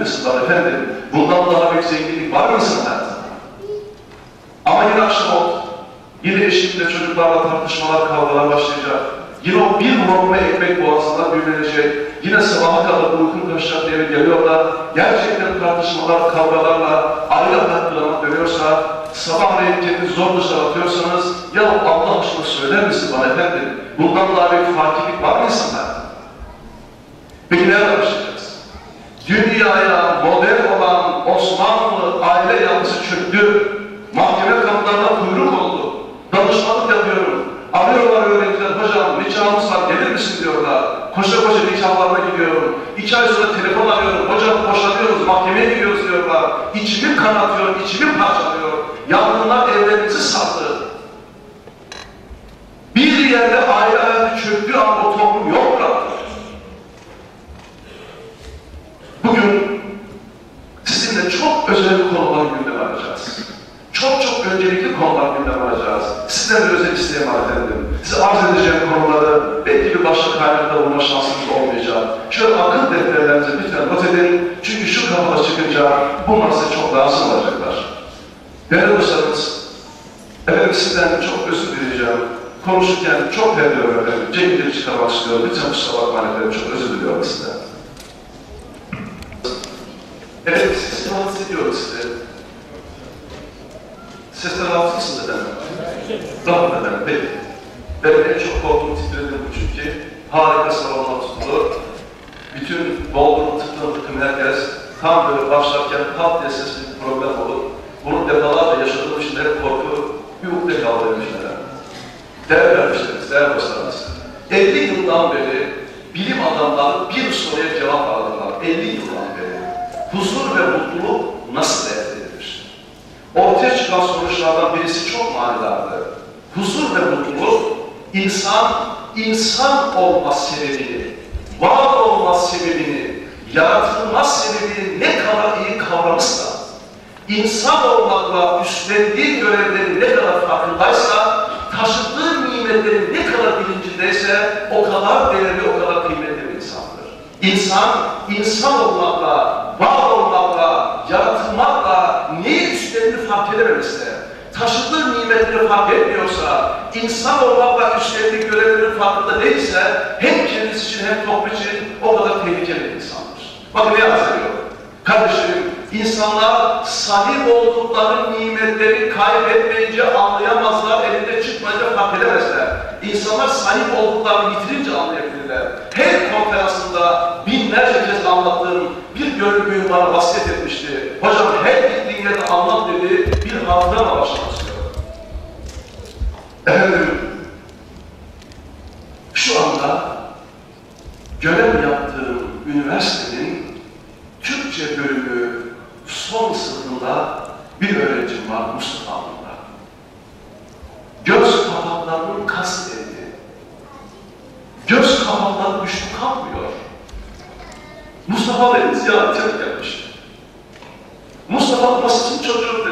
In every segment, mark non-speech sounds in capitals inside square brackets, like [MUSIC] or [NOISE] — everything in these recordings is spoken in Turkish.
Müslüman efendim, bundan daha büyük zenginlik var mı hayatında? Ama yine akşam oldu. Yine eşimle çocuklarla tartışmalar, kavgalar başlayacak. Yine o bir lokma ekmek boğazında büyülenecek. Yine sabaha kadar uykun kaçacak diye geliyorlar. Gerçekten tartışmalar, kavgalarla aile hayatlarına dönüyorsa, sabahleyin kendini zor dışarı atıyorsanız, ya Allah aşkına söyler misin bana efendim? Bundan daha büyük fakirlik var mı insanlar? Peki nerede başlayacağız? Dünyaya model olan Osmanlı aile yapısı çöktü. Mahkeme kapılarına kuyruk oldu. Danışmanlık yapıyorum. Arıyorlar öğrenciler, hocam nikahımız var gelir misin diyorlar. Koşa koşa nikahlarına gidiyorum. İki ay sonra telefon arıyorum. Hocam boşanıyoruz, mahkemeye gidiyoruz diyorlar. İçimi kanatıyor, içimi parçalıyor. Yangınlar evlerimizi sardı. Bir yerde aile hayatı çöktüğü an o toplum yok Bugün sizinle çok özel konular gündeme alacağız. Çok çok öncelikli konular gündeme alacağız. Sizden bir özel isteğim var efendim. Size arz edeceğim konuları belki bir başka kaynakta bulma şansınız olmayacak. Şöyle akıl defterlerinizi lütfen not edin. Çünkü şu kapıda çıkınca bunlar size çok lazım olacaklar. Değerli dostlarımız, efendim sizden çok özür dileyeceğim. Konuşurken çok veriyorum efendim. Cemil'i çıkarmak istiyorum. Lütfen kusura bakmayın efendim. Çok özür diliyorum sizden. Evet, sesini rahatsız ediyorum size. Sesten rahatsızsınız efendim. Tamam efendim, peki. Benim en çok korktuğum titredim bu çünkü. Harika salonlar tutulur. Bütün Bodrum tıklım tıklım herkes tam böyle başlarken kalp diye sesli bir problem olur. Bunu defalarca yaşadığım için hep korku bir ukde kaldırmış efendim. Değerli kardeşlerimiz, değerli dostlarımız. 50 yıldan beri bilim adamları bir soruya cevap aradılar. 50 yıldan. Huzur ve mutluluk nasıl elde edilir? Ortaya çıkan sonuçlardan birisi çok manidardı. Huzur ve mutluluk insan, insan olma sebebini, var olma sebebini, yaratılma sebebini ne kadar iyi kavramışsa, insan olmakla üstlendiği görevlerin ne kadar farkındaysa, taşıdığı nimetlerin ne kadar bilincindeyse o kadar değerli, o kadar kıymetli bir insandır. İnsan, insan olmakla, var olmakla, yaratılmakla neyi üstlendiğini fark edememesi taşıdığı nimetleri fark etmiyorsa, insan olmakla üstlendiği görevlerin farkında değilse, hem kendisi için hem toplum için o kadar tehlikeli bir insandır. Bakın ne yazıyor? Kardeşlerim, insanlar sahip oldukları nimetleri kaybetmeyince anlayamazlar, elinde çıkmayınca fark edemezler. İnsanlar sahip olduklarını yitirince anlayabilirler. Her konferansında binlerce kez anlattığım bir gönül bana vasiyet etmişti. Hocam her gittiğin yerde anlat dedi, bir hatıramla başlamak istiyorum. Şu anda görev yaptığım üniversitenin Türkçe bölümü son sınıfında bir öğrencim var Mustafa adında. Mustafa beni ziyarete gelmiş. Mustafa nasılsın çocuğum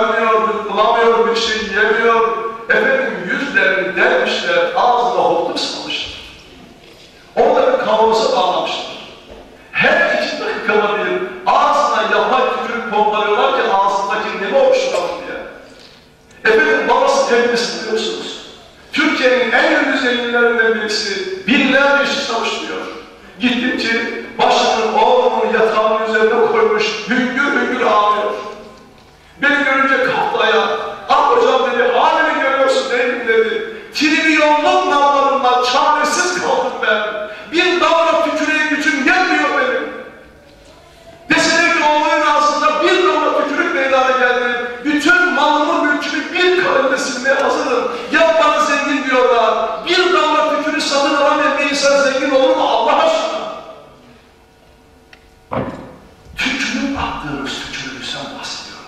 görmüyor, bulamıyor bir şey yemiyor. Efendim yüzlerini delmişler, ağzına hortum sıkmışlar. Onların kavanozu bağlamışlar. Her iki dakikada bir ağzına yapay tükürük pompalıyorlar ki ağzındaki nemi oluşturalım diye. Efendim babası tepkisi biliyorsunuz. Türkiye'nin en ünlü zenginlerinden birisi binlerce iş çalışmıyor. Gittim ki başının oğlunun yatağının üzerine koymuş hüngür Trilyonluk nallarımla çaresiz kaldım ben. Bir damla tükürüğe gücüm yetmiyor benim. Deseler ki oğlunun ağzında bir damla tükürük meydana geldi. Bütün malımı mülkümü bir kalemde silmeye hazırım. Ya bana zengin diyorlar. Bir damla tükürüğü satın alamayan bir insan zengin olur mu Allah aşkına? Tükürük attığımız tükürükten bahsediyorum.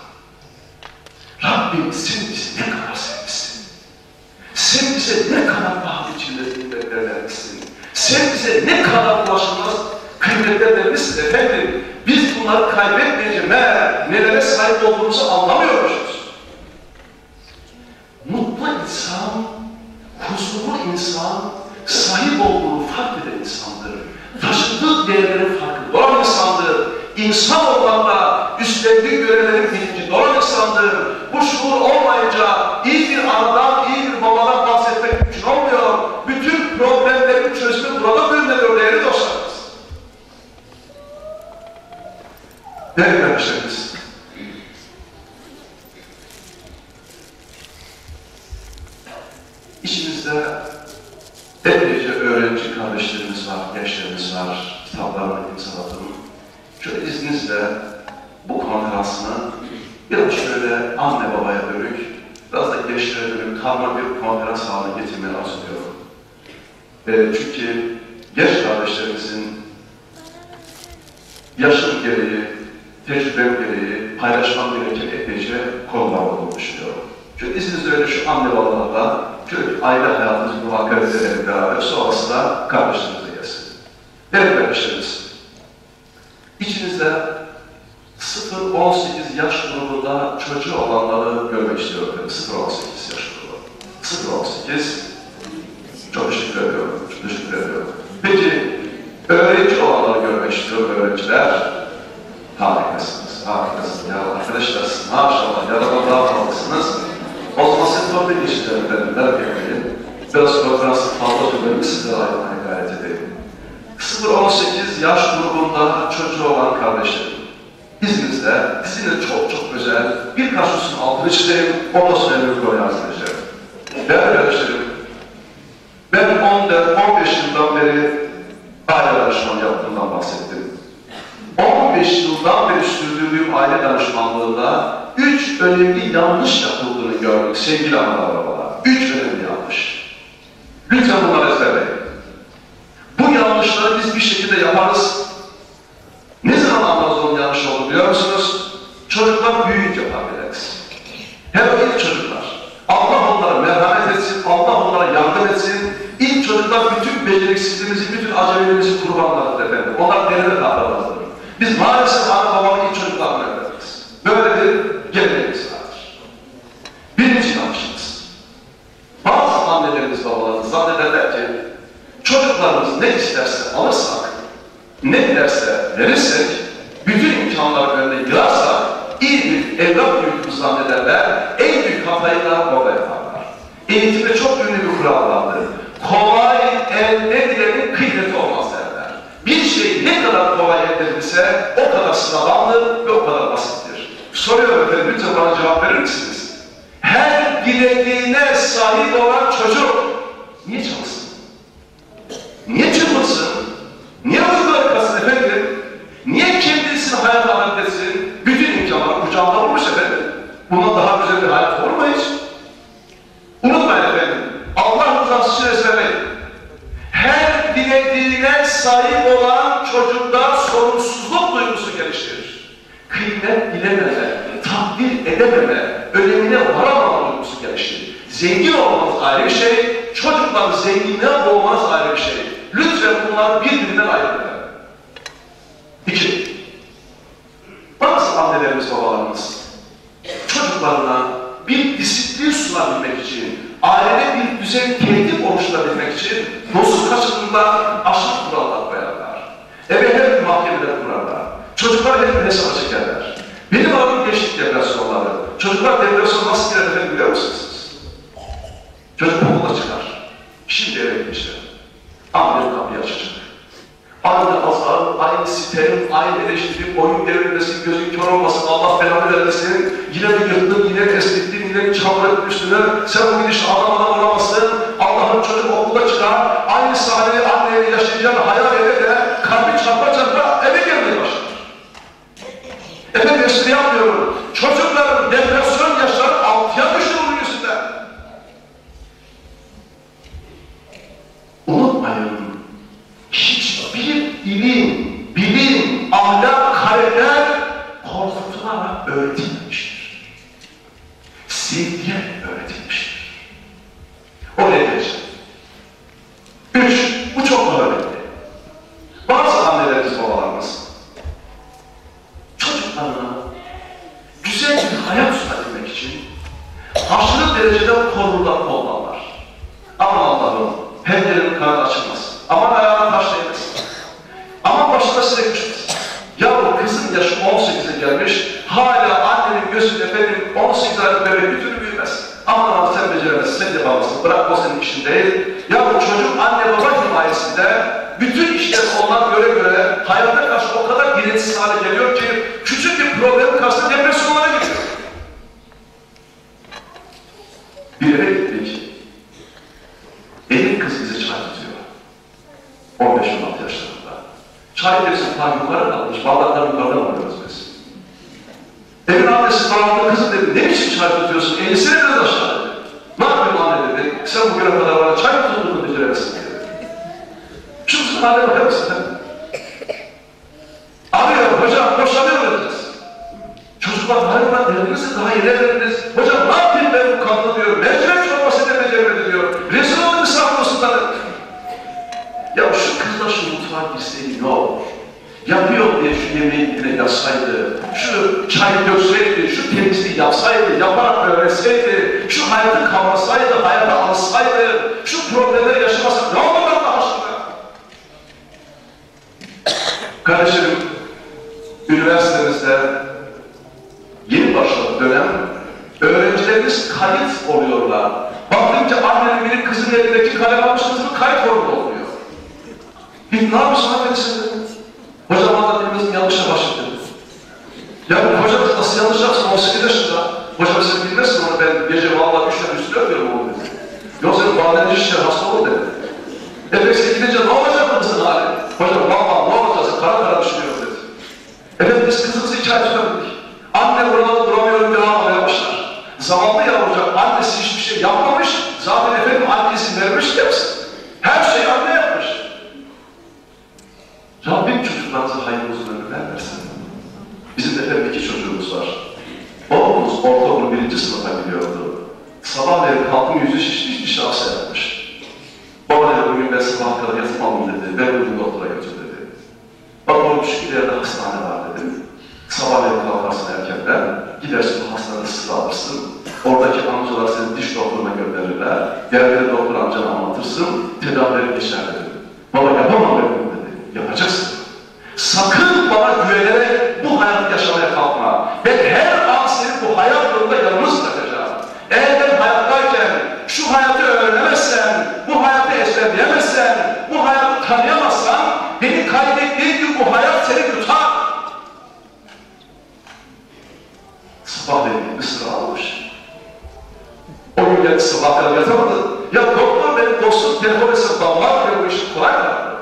Rabbim sen bizi ne kadar sevmişsin. Sen bize ne kadar pahalı içinde vermişsin. Sen bize ne kadar ulaşılmaz kıymetler vermişsin efendim. Biz bunları kaybetmeyince meğer nelere sahip olduğumuzu anlamıyormuşuz. Mutlu insan, huzurlu insan, sahip olduğunu fark eden insandır. Taşıdığı değerlerin farkında olan insandır. İnsan olmakla üstlendiği görevlerin bilincinde olan insandır. Bu şuur olmayınca iyi bir anadan, iyi bir babadan bahsetmek mümkün olmuyor. Bütün problemlerin çözümü burada bölünür değerli dostlarımız. Değerli kardeşlerimiz, İçimizde epeyce öğrenci kardeşlerimiz var, gençlerimiz var, kitaplarını imzaladım. Şöyle izninizle bu konferansını biraz şöyle anne babaya dönük, dönük karma bir konferans haline getirmeyi arzuluyorum. E, çünkü genç kardeşlerimizin yaşım gereği, tecrübem gereği paylaşmam gereken epeyce konular olduğunu düşünüyorum. Şöyle izninizle öyle şu babalarla şöyle bir aile hayatımızı muhakkak edelim beraber. Sonrasında kardeşlerimize gelsin. Değerli kardeşlerimiz, içinizde 0-18 yaş grubunda çocuğu olanları görmek istiyorum. 0-18 yaş grubu. 0-18 çok teşekkür ediyorum. Çok teşekkür ediyorum. Peki, öğrenci olanları görmek istiyorum öğrenciler. Harikasınız, harikasınız. Ya arkadaşlar maşallah yaradan daha fazlasınız. O zaman siz sohbet işlerinden etmeyin. Biraz konferansı fazla tümlerini sizlere ayırmaya gayret edeyim. 0-18 yaş grubunda çocuğu olan kardeşlerim, izninizle sizinle çok çok özel birkaç hususun altını çizeyim, ondan sonra bir konuya arz edeceğim. Değerli kardeşlerim, ben 14-15 yıldan beri aile danışmanı yaptığımdan bahsettim. 15 yıldan beri sürdürdüğüm aile danışmanlığında üç önemli yanlış yapıldığını gördük sevgili analar babalar. Üç önemli yanlış. Lütfen bunları ezberleyin. Bu yanlışları biz bir şekilde yaparız. Ne zaman anlarız onun yanlış olduğunu biliyor musunuz? Çocuklar büyüyünce fark ederiz. Hem ilk çocuklar. Allah onlara merhamet etsin, Allah onlara yardım etsin. İlk çocuklar bütün beceriksizliğimizin, bütün acemiliğimizin kurbanlarıdır efendim. Onlar derine davranırlar. Biz maalesef ana babanın ilk çocuklarını öğreniriz. Böyle bir geleneğimiz vardır. Birinci yanlışımız. Bazı annelerimiz, babalarımız zannederler ki çocuklarımız ne isterse alırsak, ne dilerse verirsek, bütün imkanları önüne yığarsak iyi bir evlat büyütümüz zannederler, en büyük hatayı da orada yaparlar. Eğitimde çok ünlü bir kural vardır. Kolay elde edilenin kıymeti olmaz derler. Bir şey ne kadar kolay edilirse o kadar sıradandır ve o kadar basittir. Soruyorum efendim, lütfen bana cevap verir misiniz? Her dilediğine sahip olan çocuk niye çalışsın? Niye çırpınsın? Niye uykuları kasın efendim? Niye kendisini hayata adetlesin? Bütün imkanlar kucağında olmuş efendim. Bundan daha güzel bir hayat olur mu hiç? Unutmayın efendim. Allah rızası için esnemeyin. Her dilediğine sahip olan çocukta sorumsuzluk duygusu geliştirir. Kıymet bilememe, takdir edememe, önemine varamama duygusu geliştirir. Zengin olmanız ayrı bir şey, çocukların zenginliğe boğmanız ayrı bir şey. Lütfen bunları birbirinden ayırın. İki, bazı annelerimiz, babalarımız çocuklarına bir disiplin sunabilmek için, ailede bir düzen tertip oluşturabilmek için dosuz kaçırımda aşırı kurallar koyarlar. Eve her gün mahkemeler kurarlar. Çocuklar her gün hesaba çekerler. Benim adım gençlik depresyonları. Çocuklar depresyon nasıl girer biliyor musunuz? Çocuk okula çıkar. Şimdi eve gitmişler. Annem kapıyı açacak. Aynı azar, aynı sitem, aynı eleştiri, boyun devrilmesi, gözün kör olmasın, Allah belanı vermesin. Yine bir yırttın, yine bir eskittin, yine bir çamur üstüne. Sen bu gidişle adam adam olamazsın. Allah'ın çocuk okula çıkar. Aynı sahneyi anneye yaşayacağını hayal ede de kalbi çarpa çarpa eve gelmeye başlar. Efendim espri yapmıyorum. Çocukların depresyon yaşları altıya düştü bunun yüzünden. Unutmayın. Hiçbir ilim, bilim, ahlak, karakter korkutularak öğretilmemiştir. Sevgiye öğretilmiştir. O nedir? Üç, bu çok önemli. Bazı annelerimiz, babalarımız çocuklarına güzel bir hayat sunabilmek için aşırı derecede korurlar, kollarlar. Aman Allah'ım, pencerenin kanadı açılmasın. Aman ayağına taş değmesin. Aman başına sinek düşmesin. Yavrum kızın yaşı 18'e gelmiş, hala annenin gözünde benim 18 aylık bebek bir türlü büyümez. Aman aman sen beceremezsin, sen yapamazsın, bırak o senin işin değil. Yavrum çocuk anne baba himayesinde bütün işler onlar göre göre hayata karşı o kadar bilinçsiz hale geliyor ki küçük bir problem karşısında depresyonlara giriyor. Bir eve gittik. Elin kız bize çay tutuyor. 15-16 yaşlarında. Çay dersin ta yukarı kalmış. Bardaklar yukarıdan alıyoruz biz. Evin annesi bağırdı kızım dedi. Ne biçim çay tutuyorsun? Elisine biraz aşağı dedi. Ne yapayım anne dedi. Sen bugüne kadar bana çay mı tuttuğunu beceremezsin dedi. Şu kızın haline bakar mısın? Abi ya hocam boşanıyor öğreteceğiz. Çocuklar harika derdinizi daha yeni evlendiniz. Hocam ne yapayım ben bu kadını diyor. Mercimek çorbası da beceremedi diyor. Rezil oldu misafir olsunlar. Ya şu kızla şu mutfağa girseydi ne olur? Yapıyor diye şu yemeği yine yazsaydı, şu çay dökseydi, şu temizliği yapsaydı, yaparak öğretseydi, şu hayatı kavrasaydı, hayata alsaydı, şu problemleri yaşamasaydı ne olur Allah aşkına? [COUGHS] Kardeşim, üniversitemizde yeni başladı dönem, öğrencilerimiz kayıt oluyorlar. Bakınca annenin biri kızın elindeki kalem almış kızının kayıt oluyor. Bir ne yapıyorsun hanımefendi. Hocam anlattığımızın yanlışa başladı. Ya bu hocam nasıl yanlış yapsın 18 yaşında. Hocam sen bilmezsin onu ben gece vallahi üçten üstü öpüyorum onu dedi. Yoksa bazen şişer hasta olur dedi. Efekse gidince ne olacak kızın hali? Hocam vallahi ne olacağız kara kara düşünüyorum dedi. Efendim biz kızımızı iki ay tutabildik. Anne buralarda duramıyorum diye ağlamaya başlar. Zamanlı yavrucak annesi hiçbir şey yapmamış. Zaten efendim annesi vermiş yapsın. Her şeyi anne ortaokul birinci sınıfa gidiyordu. Sabahleyin kalkım yüzü şişmiş bir şahsı yapmış. Baba dedi bugün ben sabah kadar yatmam dedi. Ben bugün doktora götür dedi. Bak oğlum şu ileride hastane var dedim. Sabahleyin kalkarsın erkenden. Gidersin hastanede sıra alırsın. Oradaki amcalar seni diş doktoruna gönderirler. Yerleri doktor amcana anlatırsın. Tedavileri geçer dedim. Baba yapamam ben bunu dedi. Yapacaksın. Sakın bana güvenerek bu hayatı yaşamaya kalkma. Ben her an seni bu hayat yolunda yalnız bırakacağım. Eğer ben hayattayken şu hayatı öğrenemezsen, bu hayatı ezberleyemezsen, bu hayatı tanıyamazsan, beni kaybettiğin gün bu hayat seni tutar. Sabahleyin bir sıra almış. O gün geldi sabah kadar yatamadı. Ya doktor benim dostum telefon etse damlar bile bu işi kolay mı?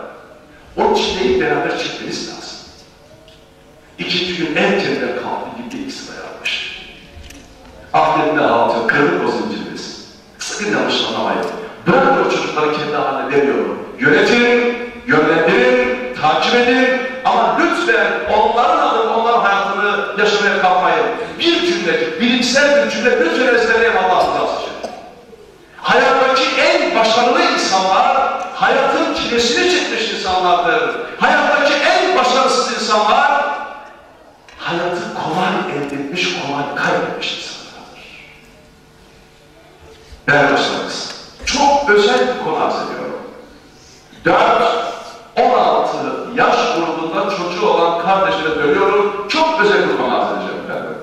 O çileyi beraber çekmeniz lazım. Erkenden kalktı gitti ilk sıraya almış. Ahiretine ağlatıyor, kırdık o zincirimiz. Sakın yanlış anlamayın. Bırakın o çocukları kendi haline demiyorum. Yönetin, yönlendirin, takip edin ama lütfen onların adını, onların hayatını yaşamaya kalkmayın. Bir cümle, bilimsel bir cümle lütfen ezberleyin Allah rızası için. Hayattaki en başarılı insanlar, hayatın çilesini çekmiş insanlardır. Hayattaki en başarısız insanlar, hayatı kolay elde etmiş, kolay kaybetmiş insanlardır. Değerli dostlarımız, çok özel bir konu arz ediyorum. 4-16 yaş grubunda çocuğu olan kardeşlere dönüyorum, çok özel bir konu arz edeceğim efendim.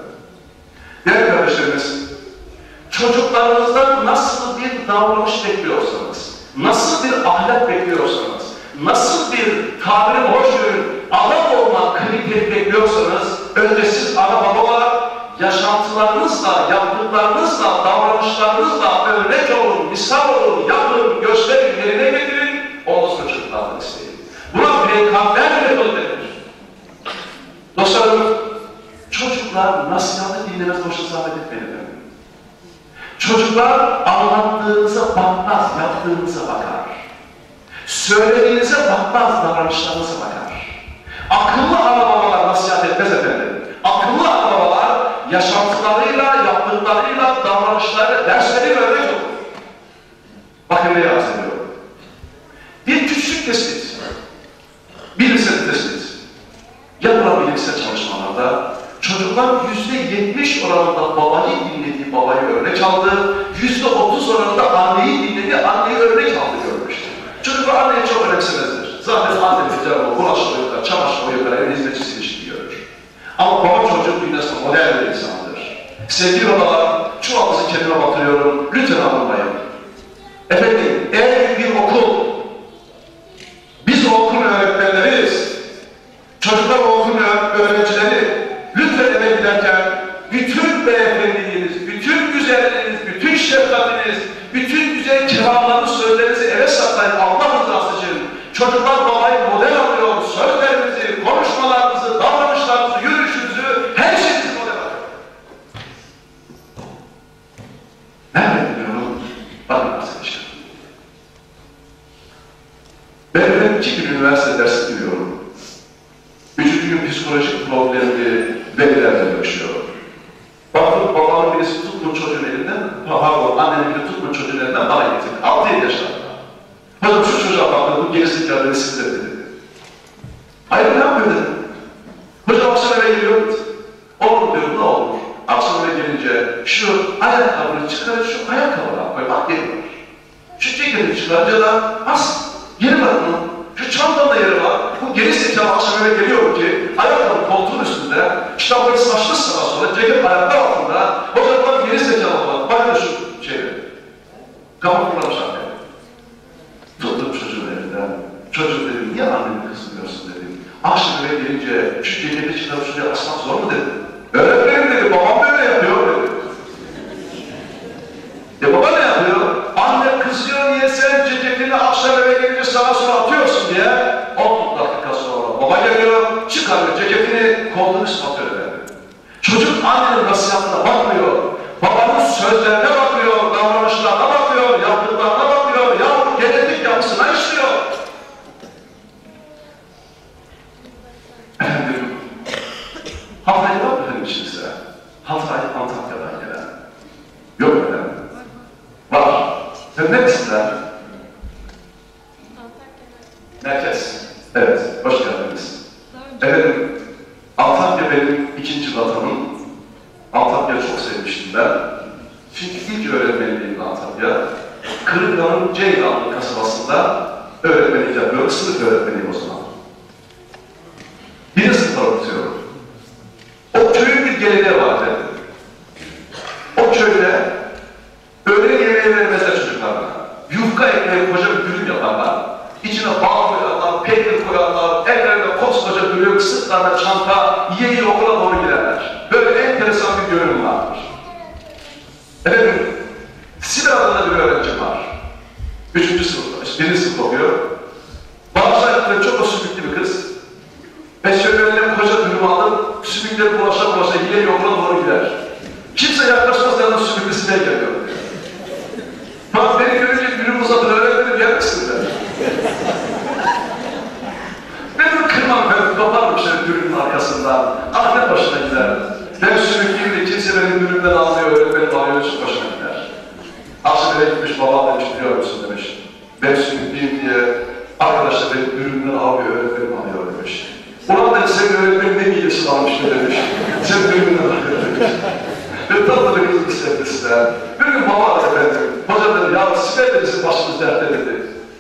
Değerli kardeşlerimiz, çocuklarımızda nasıl bir davranış bekliyorsanız, nasıl bir ahlak bekliyorsanız, nasıl bir tabiri hoşgörün, adam olma kriteri bekliyorsanız, önce siz ana babalar, yaşantılarınızla, yaptıklarınızla, davranışlarınızla örnek olun, misal olun, yapın, gösterin, yerine getirin, ondan sonra çocuklardan isteyin. Buna peygamber metodu denir. Dostlarım, çocuklar nasihatı dinlemez boşa zahmet etmeyin. Çocuklar anlattığınıza bakmaz, yaptığınıza bakar. Söylediğinize bakmaz, davranışlarınıza bakar. Akıllı ana babalar nasihat etmez efendim. Akıllı ana babalar yaşantılarıyla, yaptıklarıyla, davranışlarıyla, dersleriyle örnek olur. Arz ediyorum. Bir küçük tespit. Bilimsel tespit. Yapılan bilimsel çalışmalarda çocuklar yüzde yetmiş oranında babayı dinlediği babayı örnek aldı, yüzde otuz oranında anneyi dinlediği anneyi örnek aldı görmüştür. Çocuklar anneyi çok önemsemezdir. Zaten anne bir bulaşık boyutlar, çamaşır boyutlar, evin hizmetçisi ilişki görür. Ama baba çocuk dünyasında modern bir insandır. Sevgili babalar, çuvalınızı kendime batırıyorum, lütfen alınmayın. Efendim, eğer bir okul, biz o okulun öğretmenleriyiz, çocuklar o okulun öğrencileri, lütfen eve giderken bütün beyefendiliğiniz, bütün güzelliğiniz, bütün şefkatiniz, bütün güzel kiralarınız, sözlerinizi eve saklayın Allah rızası için. Çocuklar babayı model alıyor, sözlerinizi, konuşmalarınızı, davranışlarınızı, yürüyüşünüzü, her şeyinizi model alıyor. Nerede biliyorum? Bakın arkadaşlar. Ben ben iki gün üniversite dersi dinliyorum. Üçüncü gün psikolojik problemli velilerle görüşüyor. Baktım babamın birisi tutmuş çocuğun elinden, pardon annenin biri tutmuş çocuğun elinden bana getirdi. Altı yedi yaşlarında. Hocam şu çocuğa baktım, bu gerisi kârları sizde dedi. Hayır ne yapıyor dedim. Hocam akşam eve geliyor. Oğlum diyor ne olur. Akşam eve gelince şu ayakkabını çıkar, şu ayakkabına koy. Bak yeri var. Şu ceketi çıkarınca da as. Yeri var bunun. Şu çantada yeri var. Bu geri zekalı akşam eve geliyor ki ayakkabı koltuğun üstünde kitapları saçlı sağa sola ceket ayaklar altında hocam bak geri zekalı var. Bakın şu Rafael koyarlar, ellerine koskoca dürüm, sırtlarına çanta, yiye yiye okula doğru giderler. Böyle enteresan bir görünüm vardır. Efendim, Sibel adında bir öğrencim var. Üçüncü sınıfta, işte birinci sınıfta okuyor. Bağışlar çok o sümüklü bir kız. Peşörlerine koca dürüm alıp, sümükleri bulaşa bulaşa yiye yiye okula doğru gider. Kimse yaklaşmaz yanına sümüklüsüne geliyor. Bak beni görünce dürüm uzatır, öğretmenim yer misin der. Ben bunu kırmam, ben koparım şöyle dürümün arkasından. Ahmet başına gider. Ben sümüklüyüm de kimse benim dürümden almıyor, öğretmenim alıyor, çok başına gider. Akşam eve gitmiş, babam demiş, biliyor musun demiş. Ben sümüklüyüm diye arkadaşlar benim dürümden almıyor, öğretmenim alıyor demiş. Ulan ben senin öğretmenin ne midesi varmış demiş. Sen dürümden alıyor demiş. Ve tatlı bir kız istedi Bir gün baba aradı efendim. Hocam dedi, ya Sibel de bizim başımız dertte dedi.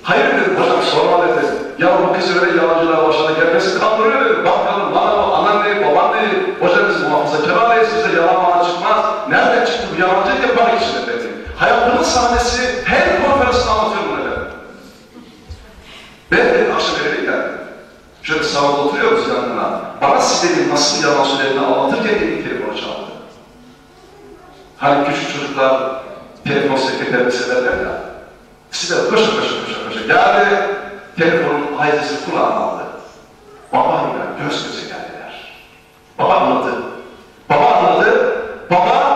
Hayır dedim, hocam sorma dedi. Ya bu kız öyle yalancılar başına gelmesi kandırıyor dedi. Bakalım bana o anan değil, baban değil. Hocam biz muhafazakar aileyiz, bize yalan Asile'nin nasıl yalan söylediğini anlatırken elini telefonu çaldı. Hani küçük çocuklar telefon sekreterini severler ya. İkisi de koşa koşa koşa koşa geldi. Telefonun ailesi kulağına aldı. Babayla göz göze geldiler. Baba anladı. Baba anladı. Baba